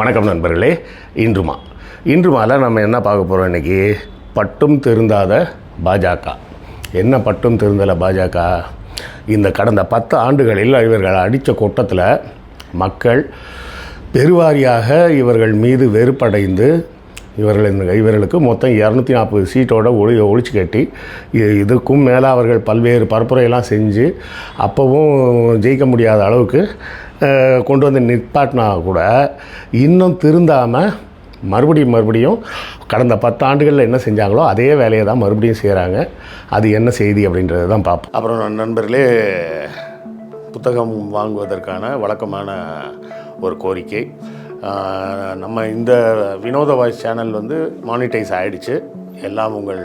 வணக்கம் நண்பர்களே. இன்றுமா. இன்றுமால நம்ம என்ன பார்க்க போகிறோம் இன்றைக்கி பட்டும் திருந்தாத பாஜக. என்ன பட்டும் திருந்தல பாஜக? இந்த கடந்த பத்து ஆண்டுகளில் இவர்கள் அடித்த கூட்டத்தில் மக்கள் பெருவாரியாக இவர்கள் மீது வெறுப்படைந்து இவர்கள் இவர்களுக்கு மொத்தம் இரநூத்தி நாற்பது சீட்டோட ஒளி ஒழிச்சு கட்டி இதுக்கும் மேலே அவர்கள் பல்வேறு பரப்புரையெல்லாம் செஞ்சு அப்போவும் ஜெயிக்க முடியாத அளவுக்கு கொண்டு வந்து நிற்பாட்டினா கூட இன்னும் திருந்தாமல் மறுபடியும் மறுபடியும் கடந்த பத்து ஆண்டுகளில் என்ன செஞ்சாங்களோ அதே வேலையை தான் மறுபடியும் செய்கிறாங்க அது என்ன செய்தி அப்படின்றத தான் பார்ப்போம். அப்புறம் நண்பர்களே புத்தகம் வாங்குவதற்கான வழக்கமான ஒரு கோரிக்கை. நம்ம இந்த வினோத வாய்ஸ் சேனல் வந்து மானிட்டைஸ் ஆகிடுச்சு எல்லாம் உங்கள்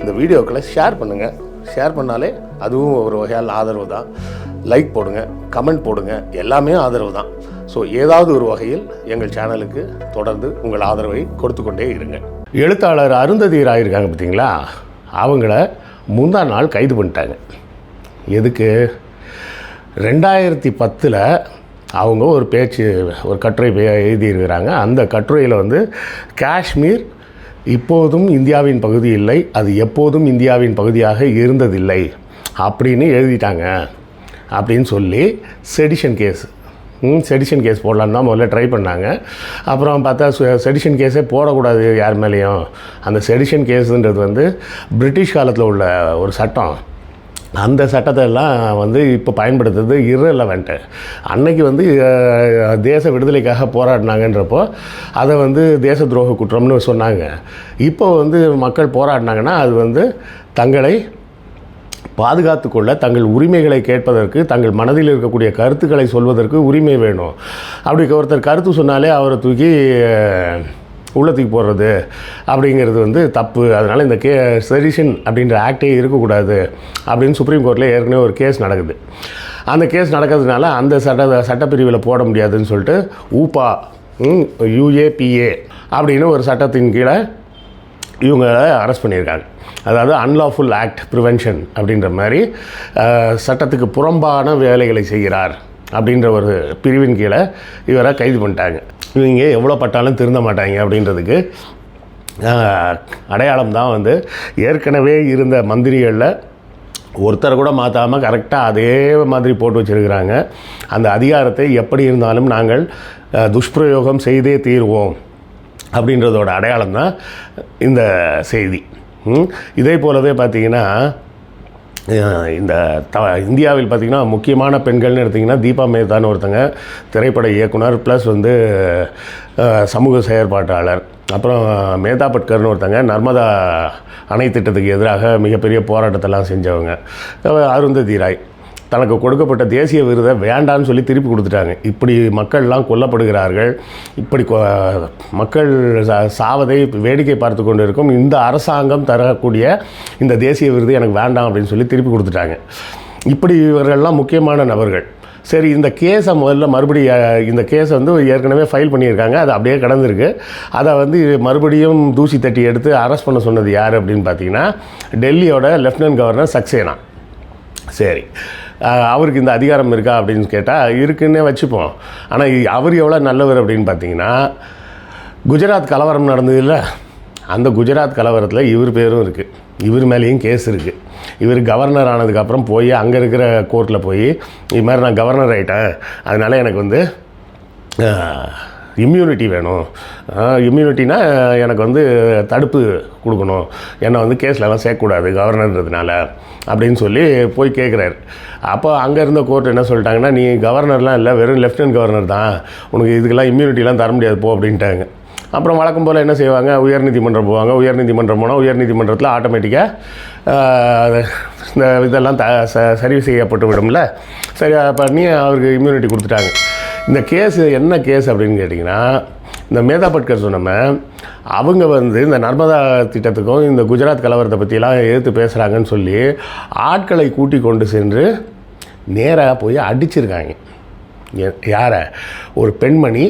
இந்த வீடியோக்களை ஷேர் பண்ணுங்கள் ஷேர் பண்ணாலே அதுவும் ஒரு வகையால் ஆதரவு தான். லைக் போடுங்க கமெண்ட் போடுங்க. எல்லாமே ஆதரவு தான். ஸோ ஏதாவது ஒரு வகையில் எங்கள் சேனலுக்கு தொடர்ந்து உங்கள் ஆதரவை கொடுத்து கொண்டே இருங்க. எழுத்தாளர் அருந்ததி ராய் இருக்காங்க பார்த்தீங்களா? அவங்கள முந்தா நாள் கைது பண்ணிட்டாங்க. எதுக்கு? ரெண்டாயிரத்தி பத்தில் அவங்க ஒரு பேச்சு ஒரு கட்டுரை எழுதியிருக்கிறாங்க. அந்த கட்டுரையில் வந்து காஷ்மீர் இப்போதும் இந்தியாவின் பகுதி இல்லை அது எப்போதும் இந்தியாவின் பகுதியாக இருந்ததில்லை. அப்படின்னு எழுதிட்டாங்க. அப்படின்னு சொல்லி sedition case hmm sedition case போடலான்னு தான் முதல்ல ட்ரை பண்ணாங்க. அப்புறம் பார்த்தா செடிஷன் கேஸே போடக்கூடாது யார் மேலேயும். அந்த செடிஷன் கேஸுன்றது வந்து பிரிட்டிஷ் காலத்தில் உள்ள ஒரு சட்டம். அந்த சட்டத்தை எல்லாம் வந்து இப்போ பயன்படுத்துறது irrelevant. அன்னைக்கு வந்து தேச விடுதலைக்காக போராடினாங்கன்றப்போ அதை வந்து தேச துரோக குற்றம்னு சொன்னாங்க. இப்போ வந்து மக்கள் போராடினாங்கன்னா அது வந்து தங்களை பாதுகாத்துக்கொள்ள தங்கள் உரிமைகளை கேட்பதற்கு தங்கள் மனதில் இருக்கக்கூடிய கருத்துக்களை சொல்வதற்கு உரிமை வேணும். அப்படி ஒருத்தர் கருத்து சொன்னாலே அவரை தூக்கி உள்ளத்துக்கு போடுறது அப்படிங்கிறது வந்து தப்பு. அதனால் இந்த கே செரிஷன் அப்படின்ற ஆக்டே இருக்கக்கூடாது அப்படின்னு சுப்ரீம் கோர்ட்டில் ஏற்கனவே ஒரு கேஸ் நடக்குது. அந்த கேஸ் நடக்கிறதுனால அந்த சட்ட சட்டப்பிரிவில் போட முடியாதுன்னு சொல்லிட்டு ஊபா யூஏபிஏ அப்படின்னு ஒரு சட்டத்தின் கீழே இவங்க அரெஸ்ட் பண்ணியிருக்காங்க. அதாவது அன்லாஃபுல் ஆக்ட் ப்ரிவென்ஷன் அப்படின்ற மாதிரி சட்டத்துக்கு புறம்பான வேலைகளை செய்கிறார் அப்படின்ற ஒரு பிரிவின் கீழே இவரை கைது பண்ணிட்டாங்க. இவங்க எவ்வளோ பட்டாலும் திருந்த மாட்டாங்க அப்படின்றதுக்கு அடையாளம் தான் வந்து ஏற்கனவே இருந்த மந்திரிகளில் ஒருத்தரை கூட மாற்றாமல் கரெக்டாக அதே மாதிரி போட்டு வச்சுருக்கிறாங்க. அந்த அதிகாரத்தை எப்படி இருந்தாலும் நாங்கள் துஷ்பிரயோகம் செய்தே தீர்வோம் அப்படின்றதோட அடையாளம் தான் இந்த செய்தி. இதே போலவே பார்த்தீங்கன்னா இந்த த இந்தியாவில் பார்த்திங்கன்னா முக்கியமான பெண்கள்னு எடுத்திங்கன்னா தீபா மேத்தான்னு ஒருத்தங்க திரைப்பட இயக்குனர் ப்ளஸ் வந்து சமூக செயற்பாட்டாளர். அப்புறம் மேதா பட்கர்னு ஒருத்தங்க நர்மதா அணை திட்டத்துக்கு எதிராக மிகப்பெரிய போராட்டத்தெல்லாம் செஞ்சவங்க. அருந்ததி ராய். தனக்கு கொடுக்கப்பட்ட தேசிய விருதை வேண்டான்னு சொல்லி திருப்பி கொடுத்துட்டாங்க. இப்படி மக்கள்லாம் கொல்லப்படுகிறார்கள். இப்படி கொ- மக்கள் சா- சாவதை வேடிக்கை பார்த்து கொண்டு இருக்கும் இந்த அரசாங்கம் தரக்கூடிய இந்த தேசிய விருது எனக்கு வேண்டாம் அப்படின்னு சொல்லி திருப்பி கொடுத்துட்டாங்க. இப்படி இவர்கள்லாம் முக்கியமான நபர்கள். சரி இந்த கேஸை முதல்ல மறுபடியும் இந்த கேஸை வந்து ஏற்கனவே ஃபைல் பண்ணியிருக்காங்க. அது அப்படியே கடந்திருக்கு. அதை வந்து மறுபடியும் தூசி தட்டி எடுத்து அரெஸ்ட் பண்ண சொன்னது யார் அப்படின்னு பார்த்தீங்கன்னா டெல்லியோட லெஃப்டினன்ட் கவர்னர் சக்சேனா. சரி. அவருக்கு இந்த அதிகாரம் இருக்கா அப்படின்னு கேட்டால் இருக்குன்னே வச்சுப்போம். ஆனால் அவர் எவ்வளோ நல்லவர் அப்படின்னு பார்த்தீங்கன்னா குஜராத் கலவரம் நடந்ததில்ல அந்த குஜராத் கலவரத்தில் இவர் பேரும் இருக்குது இவர் மேலேயும் கேஸ் இருக்குது இவர் கவர்னர் ஆனதுக்கப்புறம் போய் அங்கே இருக்கிற கோர்ட்டில் போய் இது மாதிரி நான் கவர்னர் ஆகிட்டேன் அதனால் எனக்கு வந்து இம்யூனிட்டி வேணும். இம்யூனிட்டினா எனக்கு வந்து தடுப்பு கொடுக்கணும். என்னை வந்து கேஸ்லலாம் சேர்க்கக்கூடாது கவர்னர்ன்றதுனால அப்படின்னு சொல்லி போய் கேட்குறாரு அப்போ அங்கே இருந்த கோர்ட் என்ன சொல்லிட்டாங்கன்னா நீ கவர்னர்லாம் இல்லை வெறும் லெஃப்டினன்ட் கவர்னர் தான். உனக்கு இதுக்கெல்லாம் இம்யூனிட்டிலாம் தர முடியாது போ அப்படின்ட்டாங்க. அப்புறம் வழக்கம் போல் என்ன செய்வாங்க? உயர்நீதிமன்றம் போவாங்க. உயர்நீதிமன்றம் போனால் உயர்நீதிமன்றத்தில் ஆட்டோமேட்டிக்காக இந்த இதெல்லாம் த ச- சரி செய்யப்பட்டு விடும்ல. சரி பண்ணி அவருக்கு இம்யூனிட்டி கொடுத்துட்டாங்க. இந்த கேஸ் என்ன கேஸ் அப்படின்னு கேட்டிங்கன்னா இந்த மேதா பட்கர் சொன்னம அவங்க வந்து இந்த நர்மதா திட்டத்துக்கும் இந்த குஜராத் கலவரத்தை பற்றிலாம் எதிர்த்து பேசுகிறாங்கன்னு சொல்லி ஆட்களை கூட்டி கொண்டு சென்று நேராக போய் அடிச்சிருக்காங்க. யாரை? ஒரு பெண்மணி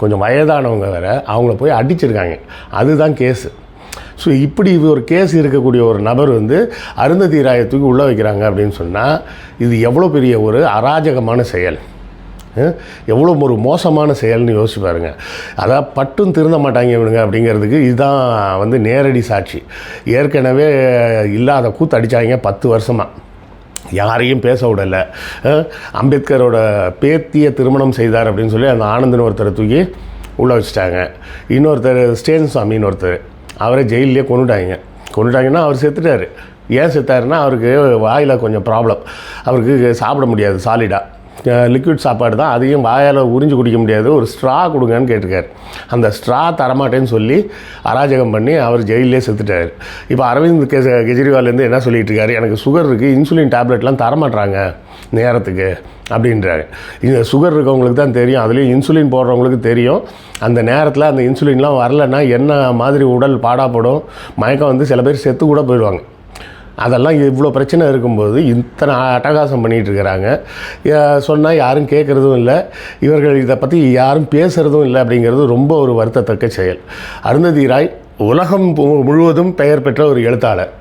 கொஞ்சம் வயதானவங்க வேற அவங்கள போய் அடிச்சிருக்காங்க. அதுதான் கேஸு. ஸோ இப்படி இது ஒரு கேஸ் இருக்கக்கூடிய ஒரு நபர் வந்து அருந்ததி ராயத்துக்கு உள்ளே வைக்கிறாங்க அப்படின்னு சொன்னால் இது எவ்வளோ பெரிய ஒரு அராஜகமான செயல். எவ்வளோ ஒரு மோசமான செயல்னு யோசிச்சு பாருங்க. அதான் பட்டும் திருந்த மாட்டாங்க இவனுங்க அப்படிங்கிறதுக்கு இதுதான் வந்து நேரடி சாட்சி. ஏற்கனவே இல்லாத கூத்து அடித்தாங்க பத்து வருஷமாக யாரையும் பேச விடலை. அம்பேத்கரோட பேத்தியை திருமணம் செய்தார் அப்படின்னு சொல்லி அந்த ஆனந்தன் ஒருத்தரை தூக்கி உள்ளே வச்சுட்டாங்க. இன்னொருத்தர் ஸ்டேன் சாமின்னு ஒருத்தர். அவரை ஜெயிலே கொண்டுட்டாங்க கொண்டுட்டாங்கன்னா அவர் செத்துட்டார். ஏன் செத்தாருன்னா அவருக்கு வாயில் கொஞ்சம் ப்ராப்ளம் அவருக்கு சாப்பிட முடியாது சாலிடாக லிக்விட் சாப்பாடு தான். அதையும் வாயால் உறிஞ்சு குடிக்க முடியாது. ஒரு ஸ்ட்ரா கொடுங்கன்னு கேட்டிருக்காரு. அந்த ஸ்ட்ரா தரமாட்டேன்னு சொல்லி அராஜகம் பண்ணி அவர் ஜெயிலே செத்துட்டார். இப்போ அரவிந்த் கெ கெஜ்ரிவால்லேருந்து என்ன சொல்லிட்டு இருக்காரு எனக்கு சுகர் இருக்குது இன்சுலின் டேப்லெட்லாம் தரமாட்றாங்க நேரத்துக்கு அப்படின்றாங்க இந்த சுகர் இருக்கவங்களுக்கு தான் தெரியும். அதுலேயும் இன்சுலின் போடுறவங்களுக்கு தெரியும். அந்த நேரத்தில் அந்த இன்சுலின்லாம் வரலன்னா என்ன மாதிரி உடல் பாடாப்படும்? மயக்கம் வந்து சில பேர் செத்து கூட போயிடுவாங்க. அதெல்லாம் இவ்வளோ பிரச்சனை இருக்கும்போது இத்தனை அட்டகாசம் பண்ணிகிட்டு இருக்கிறாங்க. சொன்னால் யாரும் கேட்குறதும் இல்லை. இவர்கள் இதை பற்றி யாரும் பேசுகிறதும் இல்லை அப்படிங்கிறது ரொம்ப ஒரு வருத்தத்தக்க செயல். அருந்ததி ராய் உலகம் முழுவதும் பெயர் பெற்ற ஒரு எழுத்தாளர்.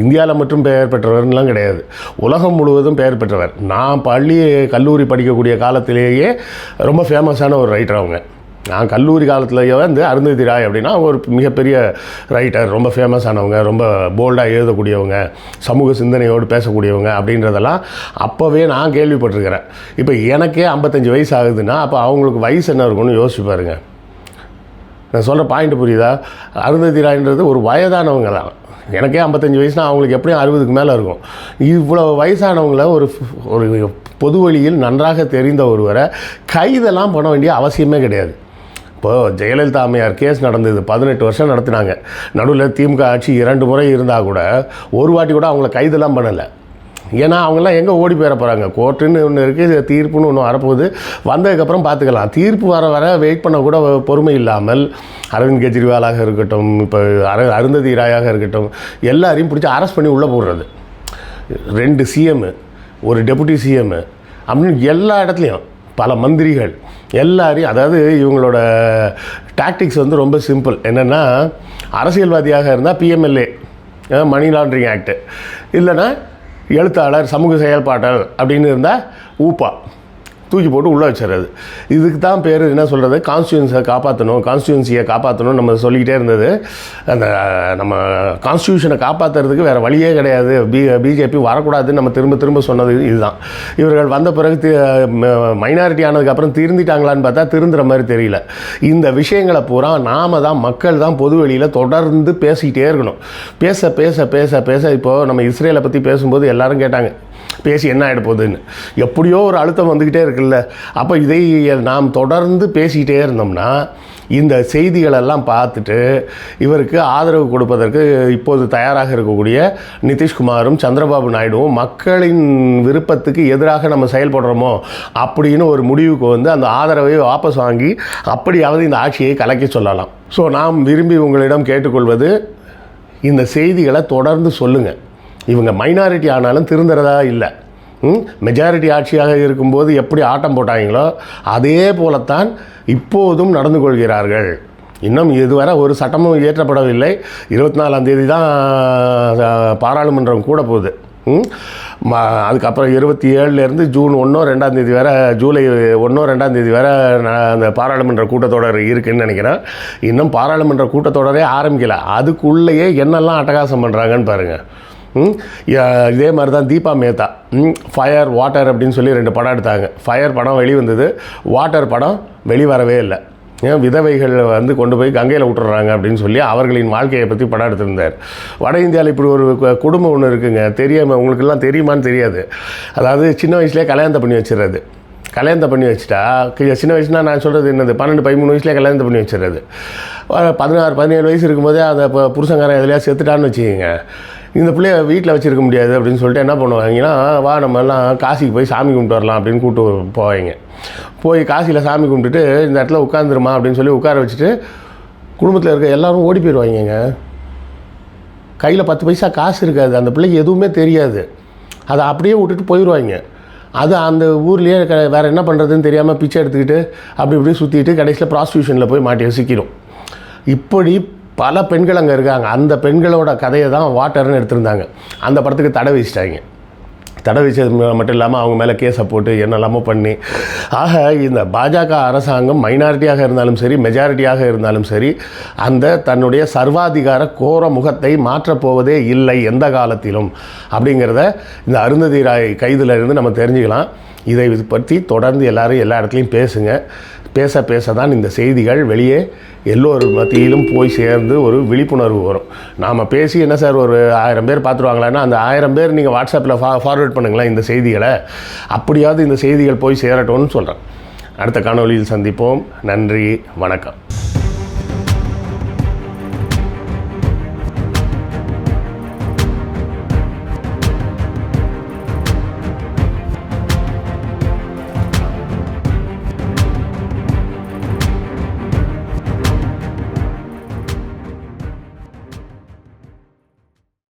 இந்தியாவில் மட்டும் பெயர் பெற்றவர்லாம் கிடையாது. உலகம் முழுவதும் பெயர் பெற்றவர். நான் பள்ளி கல்லூரி படிக்கக்கூடிய காலத்திலேயே ரொம்ப ஃபேமஸான ஒரு ரைட்டர் அவங்க. நான் கல்லூரி காலத்துலேயே வந்து அருந்ததி ராய் அப்படின்னா ஒரு மிகப்பெரிய ரைட்டர் ரொம்ப ஃபேமஸ் ஆனவங்க ரொம்ப போல்டாக எழுதக்கூடியவங்க சமூக சிந்தனையோடு பேசக்கூடியவங்க அப்படின்றதெல்லாம் அப்போவே நான் கேள்விப்பட்டிருக்கிறேன். இப்போ எனக்கே ஐம்பத்தஞ்சு வயசு ஆகுதுன்னா அப்போ அவங்களுக்கு வயசு என்ன இருக்கும்னு யோசிச்சு பாருங்கள் நான் சொல்கிற பாயிண்ட் புரியுதா? அருந்ததி ராய்ன்றது ஒரு வயதானவங்க தான். எனக்கே ஐம்பத்தஞ்சு வயசுனா அவங்களுக்கு எப்படியும் அறுபதுக்கு மேலே இருக்கும். இவ்வளோ வயசானவங்கள ஒரு ஒரு பொது வழியில் நன்றாக தெரிந்த ஒருவரை கைதெல்லாம் பண்ண வேண்டிய அவசியமே கிடையாது. இப்போது ஜெயலலிதா அம்மையார் கேஸ் நடந்தது பதினெட்டு வருஷம் நடத்தினாங்க. நடுவில் திமுக ஆட்சி இரண்டு முறை இருந்தால் கூட ஒரு வாட்டி கூட அவங்கள கைதெல்லாம் பண்ணலை. ஏன்னா அவங்கெல்லாம் எங்கே ஓடி போயிட போகிறாங்க கோர்ட்டுன்னு ஒன்று இருக்குது தீர்ப்புன்னு ஒன்று வரப்போகுது. வந்ததுக்கப்புறம் பார்த்துக்கலாம் தீர்ப்பு வர வர வெயிட் பண்ண கூட பொறுமை இல்லாமல் அரவிந்த் கெஜ்ரிவாலாக இருக்கட்டும் இப்போ அரு அருந்ததி ராயாக இருக்கட்டும் எல்லாரையும் பிடிச்சி அரெஸ்ட் பண்ணி உள்ளே போடுறது. ரெண்டு சிஎம்மு ஒரு டெபுட்டி சிஎம்மு அப்படின்னு எல்லா இடத்துலையும் பல மந்திரிகள் எல்லாரையும் அதாவது இவங்களோட டாக்டிக்ஸ் வந்து ரொம்ப சிம்பிள் என்னென்னா அரசியல்வாதியாக இருந்தால் பிஎம்எல்ஏ மணி லாண்ட்ரிங் ஆக்ட் இல்லைன்னா எழுத்தாளர் சமூக செயல்பாட்டல் அப்படின்னு இருந்தால் ஊப்பா. தூக்கி போட்டு உள்ளே வச்சிடுறது. இதுக்கு தான் பேர் என்ன சொல்கிறது கான்ஸ்டியூன்ஸை காப்பாற்றணும் கான்ஸ்டியூன்சியை காப்பாற்றணும் நம்ம சொல்லிக்கிட்டே இருந்தது. அந்த நம்ம கான்ஸ்டியூஷனை காப்பாற்றுறதுக்கு வேறு வழியே கிடையாது. பி பிஜேபி வரக்கூடாதுன்னு நம்ம திரும்ப திரும்ப சொன்னது இதுதான். இவர்கள் வந்த பிறகு மைனாரிட்டி ஆனதுக்கப்புறம் திருந்திட்டாங்களான்னு பார்த்தா திருந்துற மாதிரி தெரியல. இந்த விஷயங்களை பூரா நாம தான் மக்கள் தான் பொது வெளியில் தொடர்ந்து பேசிக்கிட்டே இருக்கணும். பேச பேச பேச பேச இப்போது நம்ம இஸ்ரேலை பற்றி பேசும்போது எல்லாரும் கேட்டாங்க பேசி என்ன ஆகிட போகுதுன்னு. எப்படியோ ஒரு அழுத்தம் வந்துக்கிட்டே இருக்குல்ல. அப்போ இதை நாம் தொடர்ந்து பேசிக்கிட்டே இருந்தோம்னா இந்த செய்திகளெல்லாம் பார்த்துட்டு இவருக்கு ஆதரவு கொடுப்பதற்கு இப்போது தயாராக இருக்கக்கூடிய நிதிஷ்குமாரும் சந்திரபாபு நாயுடுவும் மக்களின் விருப்பத்துக்கு எதிராக நம்ம செயல்படுறோமோ அப்படின்னு ஒரு முடிவுக்கு வந்து அந்த ஆதரவை வாபஸ் வாங்கி அப்படியாவது இந்த ஆட்சியை கலக்கி சொல்லலாம். ஸோ நாம் விரும்பி உங்களிடம் கேட்டுக்கொள்வது இந்த செய்திகளை தொடர்ந்து சொல்லுங்கள் இவங்க மைனாரிட்டி ஆனாலும் திருந்துறதா இல்லை. மெஜாரிட்டி ஆட்சியாக இருக்கும்போது எப்படி ஆட்டம் போட்டாங்களோ அதே போலத்தான் இப்போதும் நடந்து கொள்கிறார்கள். இன்னும் இதுவரை ஒரு சட்டமும் இயற்றப்படவில்லை. இருபத்தி நாலாம் தேதி தான் பாராளுமன்றம் கூட போகுது ம்? அதுக்கப்புறம் இருபத்தி ஏழுலேருந்து ஜூன் ஒன்றோ ரெண்டாம் தேதி வர ஜூலை ஒன்றோ ரெண்டாம் தேதி வர அந்த பாராளுமன்ற கூட்டத்தொடர் இருக்குன்னு நினைக்கிறேன். இன்னும் பாராளுமன்ற கூட்டத்தொடரே ஆரம்பிக்கல. அதுக்குள்ளேயே என்னெல்லாம் அட்டகாசம் பண்ணுறாங்கன்னு பாருங்கள் இதே மாதிரி தான் தீபா மேத்தா. ஃபயர் வாட்டர் அப்படின்னு சொல்லி ரெண்டு படம் எடுத்தாங்க. ஃபயர் படம் வெளிவந்தது வாட்டர் படம் வெளிவரவே இல்லை. ஏன்? விதவைகளை வந்து கொண்டு போய் கங்கையில் விட்டுறாங்க அப்படின்னு சொல்லி அவர்களின் வாழ்க்கையை பற்றி படம் எடுத்திருந்தார். வட இந்தியாவில் இப்படி ஒரு குடும்பம் ஒன்று இருக்குங்க. தெரியாமல் உங்களுக்கெல்லாம் தெரியுமான்னு தெரியாது. அதாவது சின்ன வயசுலேயே கல்யாணத்தை பண்ணி வச்சிடுறது கல்யாணத்தை பண்ணி வச்சுட்டா சின்ன வயசுனா நான் சொல்கிறது என்னது? பன்னெண்டு பதிமூணு வயசுலேயே கல்யாணத்தை பண்ணி வச்சிடுறது பதினாறு பதினேழு வயசு இருக்கும்போதே அதை இப்போ புருஷங்காரன் எதுலையா செத்துட்டான்னு வச்சுக்கோங்க. இந்த பிள்ளைய வீட்டில் வச்சுருக்க முடியாது அப்படின்னு சொல்லிட்டு என்ன பண்ணுவாங்கன்னா வா நம்ம எல்லாம் காசிக்கு போய் சாமி கும்பிட்டு வரலாம் அப்படின்னு கூப்பிட்டு போவாங்க. போய் காசியில் சாமி கும்பிட்டுட்டு இந்த இடத்துல உட்காந்துருமா அப்படின்னு சொல்லி உட்கார வச்சுட்டு குடும்பத்தில் இருக்க எல்லாரும் ஓடி போயிடுவாங்கங்க கையில் பத்து பைசா காசு இருக்காது. அந்த பிள்ளைக்கு எதுவுமே தெரியாது. அதை அப்படியே விட்டுட்டு போயிடுவாங்க அது அந்த ஊர்லேயே க வேறு என்ன பண்ணுறதுன்னு தெரியாமல் பிச்சை எடுத்துக்கிட்டு அப்படி இப்படி சுற்றிட்டு கடைசியில் ப்ராஸ்டியூஷனில் போய் மாட்டி சிக்கிடும் இப்படி பல பெண்கள் அங்கே இருக்காங்க. அந்த பெண்களோட கதையை தான் வாட்டர்னு எடுத்திருந்தாங்க. அந்த படத்துக்கு தடை வச்சிட்டாங்க தடை வச்சது மட்டும் இல்லாமல் அவங்க மேலே கேஸை போட்டு என்னெல்லாமோ பண்ணி. ஆக இந்த பாஜக அரசாங்கம் மைனாரிட்டியாக இருந்தாலும் சரி மெஜாரிட்டியாக இருந்தாலும் சரி அந்த தன்னுடைய சர்வாதிகார கோர முகத்தை மாற்றப் போவதே இல்லை எந்த காலத்திலும். அப்படிங்கிறத இந்த அருந்ததி ராய் கைதிலிருந்து நம்ம தெரிஞ்சுக்கலாம். இதை இது பற்றி தொடர்ந்து எல்லோரும் எல்லா இடத்துலையும் பேசுங்க. பேச பேச தான் இந்த செய்திகள் வெளியே எல்லோர் மத்தியிலும் போய் சேர்ந்து ஒரு விழிப்புணர்வு வரும். நாம் பேசி என்ன சார் ஒரு ஆயிரம் பேர் பார்த்துருவாங்களான்னா அந்த ஆயிரம் பேர் நீங்கள் வாட்ஸ்அப்பில் ஃபா ஃபார்வேர்ட் பண்ணுங்களேன் இந்த செய்திகளை. அப்படியாவது இந்த செய்திகள் போய் சேரட்டும்னு சொல்கிறேன் அடுத்த காணொலியில் சந்திப்போம். நன்றி வணக்கம்.